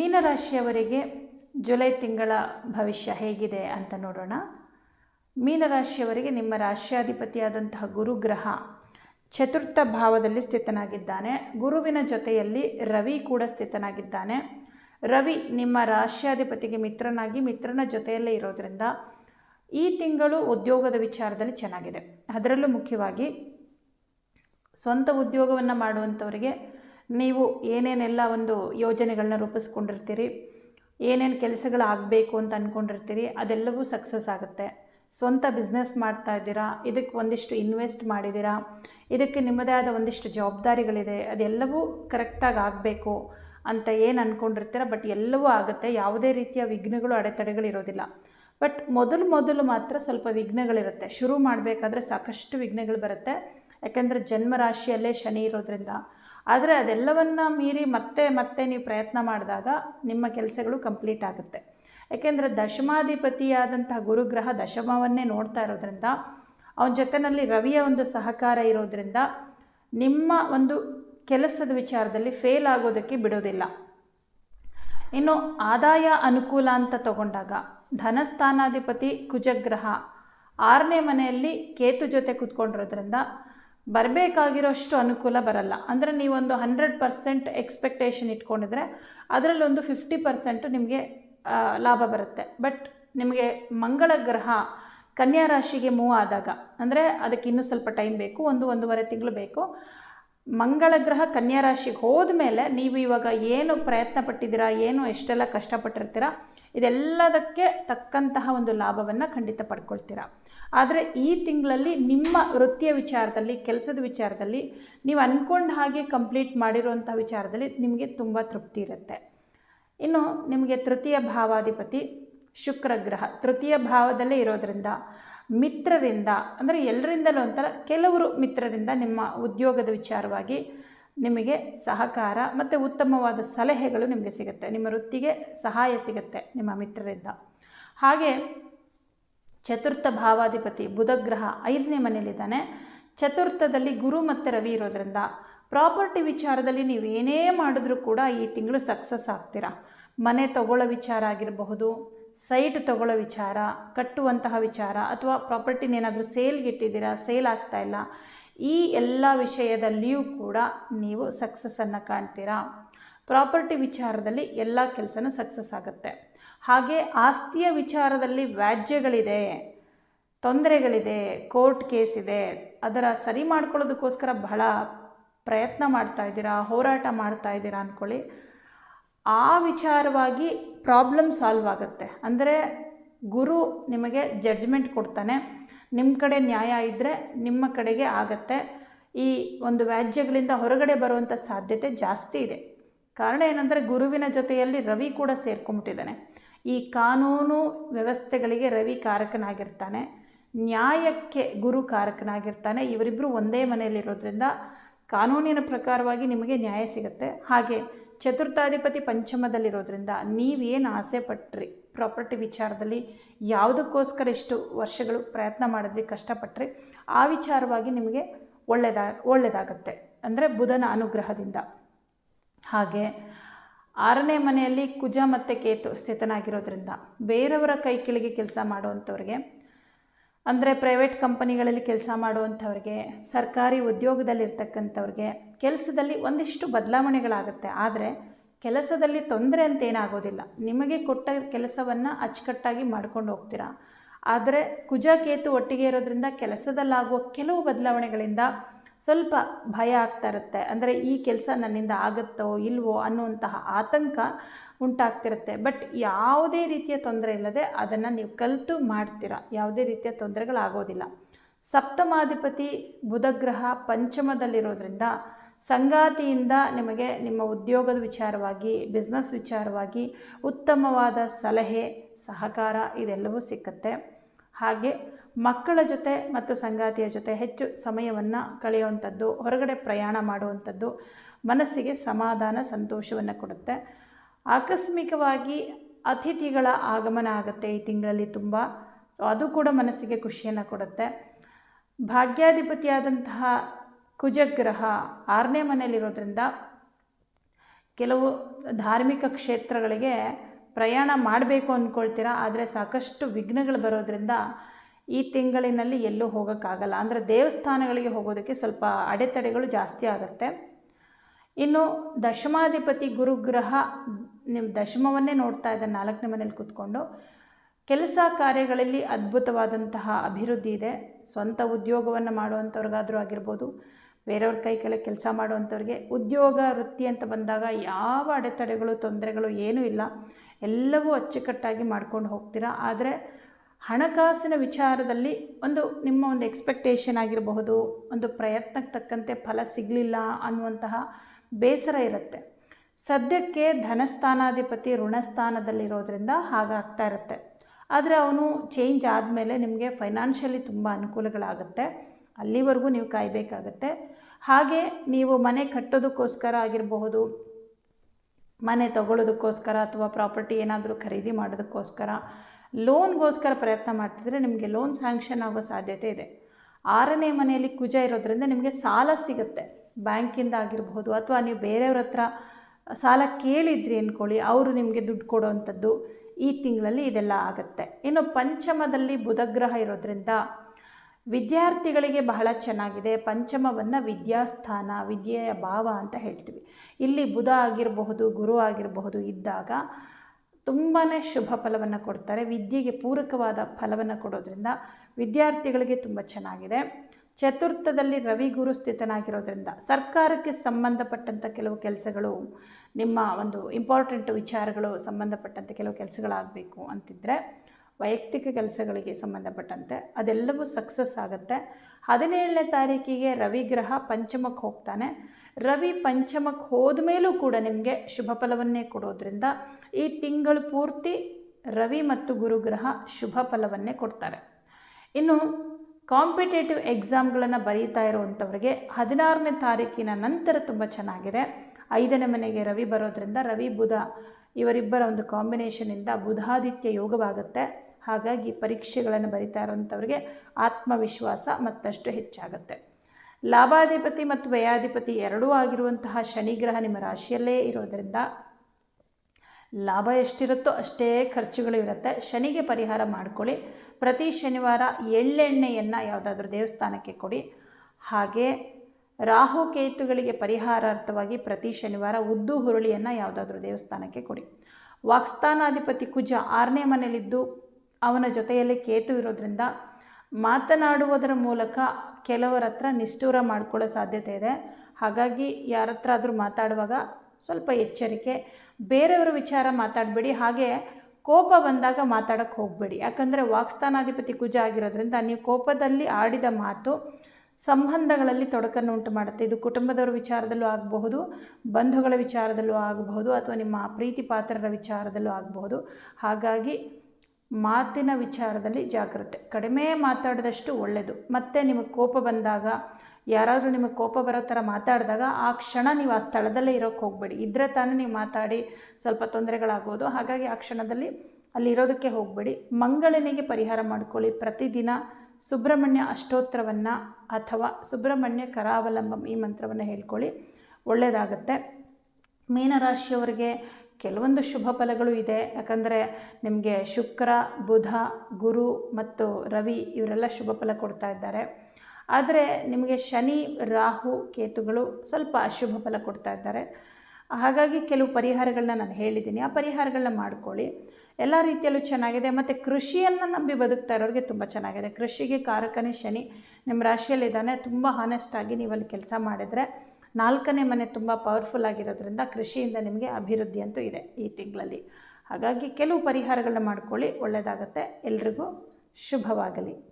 ಮೀನರಾಶಿಯವರಿಗೆ July ತಿಂಗಳ ಭವಿಷ್ಯ ಹೇಗಿದೆ ಅಂತ ನೋಡೋಣ. ಮೀನರಾಶಿಯವರಿಗೆ ನಿಮ್ಮ ರಾಶ್ಯಾಧಿಪತಿಯಾದಂತಹ ಗುರುಗ್ರಹ ಚತುರ್ಥ ಭಾವದಲ್ಲಿ ಸ್ಥಿತನಾಗಿದ್ದಾನೆ. ಗುರುವಿನ ಜೊತೆಯಲ್ಲಿ ರವಿ ಕೂಡ ಸ್ಥಿತನಾಗಿದ್ದಾನೆ. ರವಿ ನಿಮ್ಮ ರಾಶ್ಯಾಧಿಪತಿಗೆ ಮಿತ್ರನಾಗಿ ಮಿತ್ರನ ಜೊತೆಯಲ್ಲೇ ಇರೋದರಿಂದ ಈ ತಿಂಗಳು ಉದ್ಯೋಗದ ವಿಚಾರದಲ್ಲಿ ಚೆನ್ನಾಗಿದೆ. ಅದರಲ್ಲೂ ಮುಖ್ಯವಾಗಿ ಸ್ವಂತ ಉದ್ಯೋಗವನ್ನು ಮಾಡುವಂಥವರಿಗೆ ನೀವು ಏನೇನೆಲ್ಲ ಒಂದು ಯೋಜನೆಗಳನ್ನ ರೂಪಿಸ್ಕೊಂಡಿರ್ತೀರಿ, ಏನೇನು ಕೆಲಸಗಳಾಗಬೇಕು ಅಂತ ಅಂದ್ಕೊಂಡಿರ್ತೀರಿ ಅದೆಲ್ಲವೂ ಸಕ್ಸಸ್ ಆಗುತ್ತೆ. ಸ್ವಂತ ಬಿಸ್ನೆಸ್ ಮಾಡ್ತಾ ಇದ್ದೀರಾ, ಇದಕ್ಕೆ ಒಂದಿಷ್ಟು ಇನ್ವೆಸ್ಟ್ ಮಾಡಿದ್ದೀರಾ, ಇದಕ್ಕೆ ನಿಮ್ಮದೇ ಆದ ಒಂದಿಷ್ಟು ಜವಾಬ್ದಾರಿಗಳಿದೆ, ಅದೆಲ್ಲವೂ ಕರೆಕ್ಟಾಗಿ ಆಗಬೇಕು ಅಂತ ಏನು ಅಂದ್ಕೊಂಡಿರ್ತೀರ ಬಟ್ ಎಲ್ಲವೂ ಆಗುತ್ತೆ. ಯಾವುದೇ ರೀತಿಯ ವಿಘ್ನಗಳು, ಅಡೆತಡೆಗಳು ಇರೋದಿಲ್ಲ. ಬಟ್ ಮೊದಲು ಮೊದಲು ಮಾತ್ರ ಸ್ವಲ್ಪ ವಿಘ್ನಗಳಿರುತ್ತೆ. ಶುರು ಮಾಡಬೇಕಾದ್ರೆ ಸಾಕಷ್ಟು ವಿಘ್ನಗಳು ಬರುತ್ತೆ. ಯಾಕೆಂದರೆ ಜನ್ಮರಾಶಿಯಲ್ಲೇ ಶನಿ ಇರೋದ್ರಿಂದ ಆದರೆ ಅದೆಲ್ಲವನ್ನು ಮೀರಿ ಮತ್ತೆ ಮತ್ತೆ ನೀವು ಪ್ರಯತ್ನ ಮಾಡಿದಾಗ ನಿಮ್ಮ ಕೆಲಸಗಳು ಕಂಪ್ಲೀಟ್ ಆಗುತ್ತೆ. ಯಾಕೆಂದರೆ ದಶಮಾಧಿಪತಿಯಾದಂತಹ ಗುರುಗ್ರಹ ದಶಮವನ್ನೇ ನೋಡ್ತಾ ಇರೋದ್ರಿಂದ, ಅವನ ಜೊತೆಯಲ್ಲಿ ರವಿಯ ಒಂದು ಸಹಕಾರ ಇರೋದ್ರಿಂದ ನಿಮ್ಮ ಒಂದು ಕೆಲಸದ ವಿಚಾರದಲ್ಲಿ ಫೇಲ್ ಆಗೋದಕ್ಕೆ ಬಿಡೋದಿಲ್ಲ. ಇನ್ನು ಆದಾಯ ಅನುಕೂಲ ಅಂತ ತಗೊಂಡಾಗ ಧನಸ್ಥಾನಾಧಿಪತಿ ಕುಜಗ್ರಹ ಆರನೇ ಮನೆಯಲ್ಲಿ ಕೇತು ಜೊತೆ ಕೂತ್ಕೊಂಡಿರೋದ್ರಿಂದ ಬರಬೇಕಾಗಿರೋಷ್ಟು ಅನುಕೂಲ ಬರಲ್ಲ. ಅಂದರೆ ನೀವೊಂದು ಹಂಡ್ರೆಡ್ ಪರ್ಸೆಂಟ್ ಎಕ್ಸ್ಪೆಕ್ಟೇಷನ್ ಇಟ್ಕೊಂಡಿದ್ರೆ ಅದರಲ್ಲೊಂದು ಫಿಫ್ಟಿ ಪರ್ಸೆಂಟು ನಿಮಗೆ ಲಾಭ ಬರುತ್ತೆ. ಬಟ್ ನಿಮಗೆ ಮಂಗಳ ಗ್ರಹ ಕನ್ಯಾ ರಾಶಿಗೆ ಮೂವ್ ಆದಾಗ, ಅಂದರೆ ಅದಕ್ಕೆ ಇನ್ನೂ ಸ್ವಲ್ಪ ಟೈಮ್ ಬೇಕು, ಒಂದು ಒಂದೂವರೆ ತಿಂಗಳು ಬೇಕು. ಮಂಗಳ ಗ್ರಹ ಕನ್ಯಾ ರಾಶಿಗೆ ಹೋದ ಮೇಲೆ ನೀವು ಇವಾಗ ಏನು ಪ್ರಯತ್ನ ಪಟ್ಟಿದ್ದೀರಾ, ಏನು ಎಷ್ಟೆಲ್ಲ ಕಷ್ಟಪಟ್ಟಿರ್ತೀರಾ, ಇದೆಲ್ಲದಕ್ಕೆ ತಕ್ಕಂತಹ ಒಂದು ಲಾಭವನ್ನು ಖಂಡಿತ ಪಡ್ಕೊಳ್ತೀರಾ. ಆದರೆ ಈ ತಿಂಗಳಲ್ಲಿ ನಿಮ್ಮ ವೃತ್ತಿಯ ವಿಚಾರದಲ್ಲಿ, ಕೆಲಸದ ವಿಚಾರದಲ್ಲಿ ನೀವು ಅಂದ್ಕೊಂಡ ಹಾಗೆ ಕಂಪ್ಲೀಟ್ ಮಾಡಿರುವಂಥ ವಿಚಾರದಲ್ಲಿ ನಿಮಗೆ ತುಂಬ ತೃಪ್ತಿ ಇರುತ್ತೆ. ಇನ್ನು ನಿಮಗೆ ತೃತೀಯ ಭಾವಾಧಿಪತಿ ಶುಕ್ರ ಗ್ರಹ. ತೃತೀಯ ಭಾವದಲ್ಲೇ ಇರೋದರಿಂದ, ಮಿತ್ರರಿಂದ, ಅಂದರೆ ಎಲ್ಲರಿಂದಲೂ ಒಂಥರ ಕೆಲವರು ಮಿತ್ರರಿಂದ ನಿಮ್ಮ ಉದ್ಯೋಗದ ವಿಚಾರವಾಗಿ ನಿಮಗೆ ಸಹಕಾರ ಮತ್ತು ಉತ್ತಮವಾದ ಸಲಹೆಗಳು ನಿಮಗೆ ಸಿಗುತ್ತೆ. ನಿಮ್ಮ ವೃತ್ತಿಗೆ ಸಹಾಯ ಸಿಗುತ್ತೆ ನಿಮ್ಮ ಮಿತ್ರರಿಂದ. ಹಾಗೆ ಚತುರ್ಥ ಭಾವಾಧಿಪತಿ ಬುಧಗ್ರಹ ಐದನೇ ಮನೆಯಲ್ಲಿದ್ದಾನೆ ಚತುರ್ಥದಲ್ಲಿ ಗುರು ಮತ್ತು ರವಿ ಇರೋದ್ರಿಂದ ಪ್ರಾಪರ್ಟಿ ವಿಚಾರದಲ್ಲಿ ನೀವು ಏನೇ ಮಾಡಿದ್ರೂ ಕೂಡ ಈ ತಿಂಗಳು ಸಕ್ಸಸ್ ಆಗ್ತೀರಾ. ಮನೆ ತಗೊಳ್ಳೋ ವಿಚಾರ ಆಗಿರಬಹುದು, ಸೈಟ್ ತಗೊಳ್ಳೋ ವಿಚಾರ, ಕಟ್ಟುವಂತಹ ವಿಚಾರ ಅಥವಾ ಪ್ರಾಪರ್ಟಿನ ಏನಾದರೂ ಸೇಲ್ಗೆ ಇಟ್ಟಿದ್ದೀರಾ, ಸೇಲ್ ಆಗ್ತಾ ಇಲ್ಲ, ಈ ಎಲ್ಲ ವಿಷಯದಲ್ಲಿಯೂ ಕೂಡ ನೀವು ಸಕ್ಸಸ್ಸನ್ನು ಕಾಣ್ತೀರಾ. ಪ್ರಾಪರ್ಟಿ ವಿಚಾರದಲ್ಲಿ ಎಲ್ಲ ಕೆಲಸನೂ ಸಕ್ಸಸ್ ಆಗುತ್ತೆ. ಹಾಗೆ ಆಸ್ತಿಯ ವಿಚಾರದಲ್ಲಿ ವ್ಯಾಜ್ಯಗಳಿದೆ, ತೊಂದರೆಗಳಿದೆ, ಕೋರ್ಟ್ ಕೇಸ್ ಇದೆ, ಅದರ ಸರಿ ಮಾಡ್ಕೊಳ್ಳೋದಕ್ಕೋಸ್ಕರ ಬಹಳ ಪ್ರಯತ್ನ ಮಾಡ್ತಾ ಇದ್ದೀರಾ, ಹೋರಾಟ ಮಾಡ್ತಾ ಇದ್ದೀರಾ ಅಂದ್ಕೊಳ್ಳಿ ಆ ವಿಚಾರವಾಗಿ ಪ್ರಾಬ್ಲಮ್ ಸಾಲ್ವ್ ಆಗುತ್ತೆ. ಅಂದರೆ ಗುರು ನಿಮಗೆ ಜಡ್ಜ್ಮೆಂಟ್ ಕೊಡ್ತಾನೆ. ನಿಮ್ಮ ಕಡೆ ನ್ಯಾಯ ಇದ್ದರೆ ನಿಮ್ಮ ಕಡೆಗೆ ಆಗತ್ತೆ. ಈ ಒಂದು ವ್ಯಾಜ್ಯಗಳಿಂದ ಹೊರಗಡೆ ಬರುವಂಥ ಸಾಧ್ಯತೆ ಜಾಸ್ತಿ ಇದೆ. ಕಾರಣ ಏನಂದರೆ ಗುರುವಿನ ಜೊತೆಯಲ್ಲಿ ರವಿ ಕೂಡ ಸೇರ್ಕೊಂಬಿಟ್ಟಿದ್ದಾನೆ ಈ ಕಾನೂನು ವ್ಯವಸ್ಥೆಗಳಿಗೆ ರವಿ ಕಾರಕನಾಗಿರ್ತಾನೆ. ನ್ಯಾಯಕ್ಕೆ ಗುರು ಕಾರಕನಾಗಿರ್ತಾನೆ. ಇವರಿಬ್ಬರು ಒಂದೇ ಮನೆಯಲ್ಲಿರೋದ್ರಿಂದ ಕಾನೂನಿನ ಪ್ರಕಾರವಾಗಿ ನಿಮಗೆ ನ್ಯಾಯ ಸಿಗುತ್ತೆ. ಹಾಗೆ ಚತುರ್ಥಾಧಿಪತಿ ಪಂಚಮದಲ್ಲಿರೋದ್ರಿಂದ ನೀವೇನು ಆಸೆ ಪಟ್ರಿ? ಪ್ರಾಪರ್ಟಿ ವಿಚಾರದಲ್ಲಿ ಯಾವುದಕ್ಕೋಸ್ಕರ ಇಷ್ಟು ವರ್ಷಗಳು ಪ್ರಯತ್ನ ಮಾಡಿದ್ರಿ ಕಷ್ಟಪಟ್ಟ್ರಿ ಆ ವಿಚಾರವಾಗಿ ನಿಮಗೆ ಒಳ್ಳೆಯದಾಗ ಒಳ್ಳೆಯದಾಗತ್ತೆ ಅಂದರೆ ಬುಧನ ಅನುಗ್ರಹದಿಂದ. ಹಾಗೆ ಆರನೇ ಮನೆಯಲ್ಲಿ ಕುಜ ಮತ್ತು ಕೇತು ಸ್ಥಿತನಾಗಿರೋದ್ರಿಂದ ಬೇರೆಯವರ ಕೈ ಕೆಳಗೆ ಕೆಲಸ ಮಾಡುವಂಥವ್ರಿಗೆ, ಅಂದರೆ ಪ್ರೈವೇಟ್ ಕಂಪನಿಗಳಲ್ಲಿ ಕೆಲಸ ಮಾಡುವಂಥವ್ರಿಗೆ, ಸರ್ಕಾರಿ ಉದ್ಯೋಗದಲ್ಲಿರ್ತಕ್ಕಂಥವ್ರಿಗೆ ಕೆಲಸದಲ್ಲಿ ಒಂದಿಷ್ಟು ಬದಲಾವಣೆಗಳಾಗುತ್ತೆ. ಆದರೆ ಕೆಲಸದಲ್ಲಿ ತೊಂದರೆ ಅಂತ ಏನಾಗೋದಿಲ್ಲ. ನಿಮಗೆ ಕೊಟ್ಟ ಕೆಲಸವನ್ನು ಅಚ್ಚುಕಟ್ಟಾಗಿ ಮಾಡ್ಕೊಂಡು ಹೋಗ್ತೀರಾ. ಆದರೆ ಕುಜ ಕೇತು ಒಟ್ಟಿಗೆ ಇರೋದ್ರಿಂದ ಕೆಲಸದಲ್ಲಾಗುವ ಕೆಲವು ಬದಲಾವಣೆಗಳಿಂದ ಸ್ವಲ್ಪ ಭಯ ಆಗ್ತಾ ಇರುತ್ತೆ. ಅಂದರೆ ಈ ಕೆಲಸ ನನ್ನಿಂದ ಆಗುತ್ತೋ ಇಲ್ವೋ ಅನ್ನುವಂತಹ ಆತಂಕ ಉಂಟಾಗ್ತಿರುತ್ತೆ. ಬಟ್ ಯಾವುದೇ ರೀತಿಯ ತೊಂದರೆ ಇಲ್ಲದೆ ಅದನ್ನು ನೀವು ಕಲಿತು ಮಾಡ್ತೀರ. ಯಾವುದೇ ರೀತಿಯ ತೊಂದರೆಗಳಾಗೋದಿಲ್ಲ. ಸಪ್ತಮಾಧಿಪತಿ ಬುಧಗ್ರಹ ಪಂಚಮದಲ್ಲಿರೋದ್ರಿಂದ ಸಂಗಾತಿಯಿಂದ ನಿಮಗೆ ನಿಮ್ಮ ಉದ್ಯೋಗದ ವಿಚಾರವಾಗಿ ಬಿಸ್ನೆಸ್ ವಿಚಾರವಾಗಿ ಉತ್ತಮವಾದ ಸಲಹೆ, ಸಹಕಾರ ಇದೆಲ್ಲವೂ ಸಿಕ್ಕತ್ತೆ. ಹಾಗೆ ಮಕ್ಕಳ ಜೊತೆ ಮತ್ತು ಸಂಗಾತಿಯ ಜೊತೆ ಹೆಚ್ಚು ಸಮಯವನ್ನು ಕಳೆಯುವಂಥದ್ದು, ಹೊರಗಡೆ ಪ್ರಯಾಣ ಮಾಡುವಂಥದ್ದು ಮನಸ್ಸಿಗೆ ಸಮಾಧಾನ, ಸಂತೋಷವನ್ನು ಕೊಡುತ್ತೆ. ಆಕಸ್ಮಿಕವಾಗಿ ಅತಿಥಿಗಳ ಆಗಮನ ಆಗುತ್ತೆ ಈ ತಿಂಗಳಲ್ಲಿ ತುಂಬ. ಸೊ ಅದು ಕೂಡ ಮನಸ್ಸಿಗೆ ಖುಷಿಯನ್ನು ಕೊಡುತ್ತೆ. ಭಾಗ್ಯಾಧಿಪತಿಯಾದಂತಹ ಕುಜಗ್ರಹ ಆರನೇ ಮನೆಯಲ್ಲಿರೋದ್ರಿಂದ ಕೆಲವು ಧಾರ್ಮಿಕ ಕ್ಷೇತ್ರಗಳಿಗೆ ಪ್ರಯಾಣ ಮಾಡಬೇಕು ಅಂದ್ಕೊಳ್ತೀರಾ, ಆದರೆ ಸಾಕಷ್ಟು ವಿಘ್ನಗಳು ಬರೋದ್ರಿಂದ ಈ ತಿಂಗಳಿನಲ್ಲಿ ಎಲ್ಲೂ ಹೋಗೋಕ್ಕಾಗಲ್ಲ. ಅಂದರೆ ದೇವಸ್ಥಾನಗಳಿಗೆ ಹೋಗೋದಕ್ಕೆ ಸ್ವಲ್ಪ ಅಡೆತಡೆಗಳು ಜಾಸ್ತಿ ಆಗುತ್ತೆ. ಇನ್ನು ದಶಮಾಧಿಪತಿ ಗುರುಗ್ರಹ ನಿಮ್ಮ ದಶಮವನ್ನೇ ನೋಡ್ತಾ ಇದ್ದ ನಾಲ್ಕನೇ ಮನೇಲಿ ಕೂತ್ಕೊಂಡು, ಕೆಲಸ ಕಾರ್ಯಗಳಲ್ಲಿ ಅದ್ಭುತವಾದಂತಹ ಅಭಿವೃದ್ಧಿ ಇದೆ. ಸ್ವಂತ ಉದ್ಯೋಗವನ್ನು ಮಾಡುವಂಥವ್ರಿಗಾದರೂ ಆಗಿರ್ಬೋದು, ಬೇರೆಯವ್ರ ಕೈ ಕೆಳಗೆ ಕೆಲಸ ಮಾಡುವಂಥವ್ರಿಗೆ, ಉದ್ಯೋಗ, ವೃತ್ತಿ ಅಂತ ಬಂದಾಗ ಯಾವ ಅಡೆತಡೆಗಳು, ತೊಂದರೆಗಳು ಏನೂ ಇಲ್ಲ. ಎಲ್ಲವೂ ಅಚ್ಚುಕಟ್ಟಾಗಿ ಮಾಡ್ಕೊಂಡು ಹೋಗ್ತೀರಾ. ಆದರೆ ಹಣಕಾಸಿನ ವಿಚಾರದಲ್ಲಿ ಒಂದು ನಿಮ್ಮ ಒಂದು ಎಕ್ಸ್ಪೆಕ್ಟೇಷನ್ ಆಗಿರಬಹುದು, ಒಂದು ಪ್ರಯತ್ನಕ್ಕೆ ತಕ್ಕಂತೆ ಫಲ ಸಿಗಲಿಲ್ಲ ಅನ್ನುವಂತಹ ಬೇಸರ ಇರುತ್ತೆ. ಸದ್ಯಕ್ಕೆ ಧನಸ್ಥಾನಾಧಿಪತಿ ಋಣಸ್ಥಾನದಲ್ಲಿರೋದ್ರಿಂದ ಹಾಗಾಗ್ತಾ ಇರುತ್ತೆ. ಆದರೆ ಅವನು ಚೇಂಜ್ ಆದಮೇಲೆ ನಿಮಗೆ ಫೈನಾನ್ಷಿಯಲಿ ತುಂಬ ಅನುಕೂಲಗಳಾಗುತ್ತೆ. ಅಲ್ಲಿವರೆಗೂ ನೀವು ಕಾಯಬೇಕಾಗತ್ತೆ. ಹಾಗೆ ನೀವು ಮನೆ ಕಟ್ಟೋದಕ್ಕೋಸ್ಕರ ಆಗಿರಬಹುದು, ಮನೆ ತಗೊಳ್ಳೋದಕ್ಕೋಸ್ಕರ ಅಥವಾ ಪ್ರಾಪರ್ಟಿ ಏನಾದರೂ ಖರೀದಿ ಮಾಡೋದಕ್ಕೋಸ್ಕರ ಲೋನ್ಗೋಸ್ಕರ ಪ್ರಯತ್ನ ಮಾಡ್ತಿದ್ರೆ ನಿಮಗೆ ಲೋನ್ ಸ್ಯಾಂಕ್ಷನ್ ಆಗೋ ಸಾಧ್ಯತೆ ಇದೆ. ಆರನೇ ಮನೆಯಲ್ಲಿ ಕುಜ ಇರೋದ್ರಿಂದ ನಿಮಗೆ ಸಾಲ ಸಿಗುತ್ತೆ. ಬ್ಯಾಂಕಿಂದ ಆಗಿರಬಹುದು ಅಥವಾ ನೀವು ಬೇರೆಯವ್ರ ಹತ್ರ ಸಾಲ ಕೇಳಿದ್ರಿ ಅಂದ್ಕೊಳ್ಳಿ ಅವರು ನಿಮಗೆ ದುಡ್ಡು ಕೊಡೋವಂಥದ್ದು ಈ ತಿಂಗಳಲ್ಲಿ ಇದೆಲ್ಲ ಆಗುತ್ತೆ. ಇನ್ನು ಪಂಚಮದಲ್ಲಿ ಬುಧಗ್ರಹ ಇರೋದ್ರಿಂದ ವಿದ್ಯಾರ್ಥಿಗಳಿಗೆ ಬಹಳ ಚೆನ್ನಾಗಿದೆ. ಪಂಚಮವನ್ನು ವಿದ್ಯಾಸ್ಥಾನ, ವಿದ್ಯೆಯ ಭಾವ ಅಂತ ಹೇಳ್ತೀವಿ. ಇಲ್ಲಿ ಬುಧ ಆಗಿರಬಹುದು, ಗುರು ಆಗಿರಬಹುದು ಇದ್ದಾಗ ತುಂಬಾ ಶುಭ ಫಲವನ್ನು ಕೊಡ್ತಾರೆ. ವಿದ್ಯೆಗೆ ಪೂರಕವಾದ ಫಲವನ್ನು ಕೊಡೋದ್ರಿಂದ ವಿದ್ಯಾರ್ಥಿಗಳಿಗೆ ತುಂಬ ಚೆನ್ನಾಗಿದೆ. ಚತುರ್ಥದಲ್ಲಿ ರವಿ ಗುರು ಸ್ಥಿತನಾಗಿರೋದ್ರಿಂದ ಸರ್ಕಾರಕ್ಕೆ ಸಂಬಂಧಪಟ್ಟಂಥ ಕೆಲವು ಕೆಲಸಗಳು, ನಿಮ್ಮ ಒಂದು ಇಂಪಾರ್ಟೆಂಟ್ ವಿಚಾರಗಳು ಸಂಬಂಧಪಟ್ಟಂಥ ಕೆಲವು ಕೆಲಸಗಳಾಗಬೇಕು ಅಂತಿದ್ದರೆ ವೈಯಕ್ತಿಕ ಕೆಲಸಗಳಿಗೆ ಸಂಬಂಧಪಟ್ಟಂತೆ ಅದೆಲ್ಲವೂ ಸಕ್ಸಸ್ ಆಗುತ್ತೆ. ಹದಿನೇಳನೇ ತಾರೀಕಿಗೆ ರವಿಗ್ರಹ ಪಂಚಮಕ್ಕೆ ಹೋಗ್ತಾನೆ. ರವಿ ಪಂಚಮಕ್ಕೆ ಹೋದ ಮೇಲೂ ಕೂಡ ನಿಮಗೆ ಶುಭ ಫಲವನ್ನೇ ಕೊಡೋದ್ರಿಂದ ಈ ತಿಂಗಳು ಪೂರ್ತಿ ರವಿ ಮತ್ತು ಗುರುಗ್ರಹ ಶುಭ ಫಲವನ್ನೇ ಕೊಡ್ತಾರೆ. ಇನ್ನು ಕಾಂಪಿಟೇಟಿವ್ ಎಕ್ಸಾಮ್ಗಳನ್ನು ಬರೀತಾ ಇರುವಂಥವ್ರಿಗೆ ಹದಿನಾರನೇ ತಾರೀಕಿನ ನಂತರ ತುಂಬ ಚೆನ್ನಾಗಿದೆ. ಐದನೇ ಮನೆಗೆ ರವಿ ಬರೋದ್ರಿಂದ ರವಿ, ಬುಧ ಇವರಿಬ್ಬರ ಒಂದು ಕಾಂಬಿನೇಷನಿಂದ ಬುಧಾದಿತ್ಯ ಯೋಗವಾಗುತ್ತೆ. ಹಾಗಾಗಿ ಪರೀಕ್ಷೆಗಳನ್ನು ಬರಿತಾ ಇರುವಂಥವ್ರಿಗೆ ಆತ್ಮವಿಶ್ವಾಸ ಮತ್ತಷ್ಟು ಹೆಚ್ಚಾಗುತ್ತೆ. ಲಾಭಾಧಿಪತಿ ಮತ್ತು ವ್ಯಯಾಧಿಪತಿ ಎರಡೂ ಆಗಿರುವಂತಹ ಶನಿಗ್ರಹ ನಿಮ್ಮ ರಾಶಿಯಲ್ಲೇ ಇರೋದರಿಂದ ಲಾಭ ಎಷ್ಟಿರುತ್ತೋ ಅಷ್ಟೇ ಖರ್ಚುಗಳು ಇರುತ್ತೆ. ಶನಿಗೆ ಪರಿಹಾರ ಮಾಡಿಕೊಳ್ಳಿ. ಪ್ರತಿ ಶನಿವಾರ ಎಳ್ಳೆಣ್ಣೆಯನ್ನು ಯಾವುದಾದ್ರೂ ದೇವಸ್ಥಾನಕ್ಕೆ ಕೊಡಿ. ಹಾಗೆ ರಾಹು ಕೇತುಗಳಿಗೆ ಪರಿಹಾರಾರ್ಥವಾಗಿ ಪ್ರತಿ ಶನಿವಾರ ಉದ್ದು ಹುರುಳಿಯನ್ನು ಯಾವುದಾದ್ರೂ ದೇವಸ್ಥಾನಕ್ಕೆ ಕೊಡಿ. ವಾಕ್ಸ್ಥಾನಾಧಿಪತಿ ಕುಜ ಆರನೇ ಮನೆಯಲ್ಲಿದ್ದು, ಅವನ ಜೊತೆಯಲ್ಲಿ ಕೇತು ಇರೋದ್ರಿಂದ ಮಾತನಾಡುವುದರ ಮೂಲಕ ಕೆಲವರ ಹತ್ರ ನಿಷ್ಠೂರ ಮಾಡ್ಕೊಳ್ಳೋ ಸಾಧ್ಯತೆ ಇದೆ. ಹಾಗಾಗಿ ಯಾರ ಹತ್ರ ಆದರೂ ಮಾತಾಡುವಾಗ ಸ್ವಲ್ಪ ಎಚ್ಚರಿಕೆ, ಬೇರೆಯವರ ವಿಚಾರ ಮಾತಾಡಬೇಡಿ. ಹಾಗೆ ಕೋಪ ಬಂದಾಗ ಮಾತಾಡೋಕ್ಕೆ ಹೋಗಬೇಡಿ. ಯಾಕಂದರೆ ವಾಕ್ಸ್ಥಾನಾಧಿಪತಿ ಕುಜ ಆಗಿರೋದ್ರಿಂದ ನೀವು ಕೋಪದಲ್ಲಿ ಆಡಿದ ಮಾತು ಸಂಬಂಧಗಳಲ್ಲಿ ತೊಡಕನ್ನು ಉಂಟು ಮಾಡುತ್ತೆ. ಇದು ಕುಟುಂಬದವರ ವಿಚಾರದಲ್ಲೂ ಆಗಬಹುದು, ಬಂಧುಗಳ ವಿಚಾರದಲ್ಲೂ ಆಗಬಹುದು, ಅಥವಾ ನಿಮ್ಮ ಪ್ರೀತಿ ಪಾತ್ರರ ವಿಚಾರದಲ್ಲೂ ಆಗಬಹುದು. ಹಾಗಾಗಿ ಮಾತಿನ ವಿಚಾರದಲ್ಲಿ ಜಾಗ್ರತೆ. ಕಡಿಮೆ ಮಾತಾಡಿದಷ್ಟು ಒಳ್ಳೆಯದು ಮತ್ತೆ ನಿಮಗೆ ಕೋಪ ಬಂದಾಗ, ಯಾರಾದರೂ ನಿಮಗೆ ಕೋಪ ಬರೋ ಥರ ಮಾತಾಡಿದಾಗ, ಆ ಕ್ಷಣ ನೀವು ಆ ಸ್ಥಳದಲ್ಲೇ ಇರೋಕ್ಕೆ ಹೋಗಬೇಡಿ. ಇದ್ದರೆ ತಾನೇ ನೀವು ಮಾತಾಡಿ ಸ್ವಲ್ಪ ತೊಂದರೆಗಳಾಗೋದು. ಹಾಗಾಗಿ ಆ ಕ್ಷಣದಲ್ಲಿ ಅಲ್ಲಿ ಇರೋದಕ್ಕೆ ಹೋಗಬೇಡಿ. ಮಂಗಳನಿಗೆ ಪರಿಹಾರ ಮಾಡ್ಕೊಳ್ಳಿ. ಪ್ರತಿದಿನ ಸುಬ್ರಹ್ಮಣ್ಯ ಅಷ್ಟೋತ್ತರವನ್ನು ಅಥವಾ ಸುಬ್ರಹ್ಮಣ್ಯ ಕರಾವಲಂಬಂ ಈ ಮಂತ್ರವನ್ನು ಹೇಳ್ಕೊಳ್ಳಿ. ಒಳ್ಳೆಯದಾಗತ್ತೆ ಮೀನರಾಶಿಯವರಿಗೆ ಕೆಲವೊಂದು ಶುಭ ಫಲಗಳು ಇದೆ. ಯಾಕಂದರೆ ನಿಮಗೆ ಶುಕ್ರ, ಬುಧ, ಗುರು ಮತ್ತು ರವಿ ಇವರೆಲ್ಲ ಶುಭ ಫಲ ಕೊಡ್ತಾ ಇದ್ದಾರೆ. ಆದರೆ ನಿಮಗೆ ಶನಿ, ರಾಹು, ಕೇತುಗಳು ಸ್ವಲ್ಪ ಅಶುಭ ಫಲ ಕೊಡ್ತಾ ಇದ್ದಾರೆ. ಹಾಗಾಗಿ ಕೆಲವು ಪರಿಹಾರಗಳನ್ನ ನಾನು ಹೇಳಿದ್ದೀನಿ. ಆ ಪರಿಹಾರಗಳನ್ನ ಮಾಡ್ಕೊಳ್ಳಿ. ಎಲ್ಲ ರೀತಿಯಲ್ಲೂ ಚೆನ್ನಾಗಿದೆ. ಮತ್ತು ಕೃಷಿಯನ್ನು ನಂಬಿ ಬದುಕ್ತಾ ಇರೋರಿಗೆ ತುಂಬ ಚೆನ್ನಾಗಿದೆ. ಕೃಷಿಗೆ ಕಾರಕನೇ ಶನಿ. ನಿಮ್ಮ ರಾಶಿಯಲ್ಲಿದ್ದಾನೆ. ತುಂಬ ಹಾನೆಸ್ಟಾಗಿ ನೀವು ಅಲ್ಲಿ ಕೆಲಸ ಮಾಡಿದರೆ ನಾಲ್ಕನೇ ಮನೆ ತುಂಬ ಪವರ್ಫುಲ್ ಆಗಿರೋದ್ರಿಂದ ಕೃಷಿಯಿಂದ ನಿಮಗೆ ಅಭಿವೃದ್ಧಿ ಅಂತೂ ಇದೆ ಈ ತಿಂಗಳಲ್ಲಿ. ಹಾಗಾಗಿ ಕೆಲವು ಪರಿಹಾರಗಳನ್ನ ಮಾಡ್ಕೊಳ್ಳಿ ಒಳ್ಳೆಯದಾಗತ್ತೆ ಎಲ್ರಿಗೂ ಶುಭವಾಗಲಿ.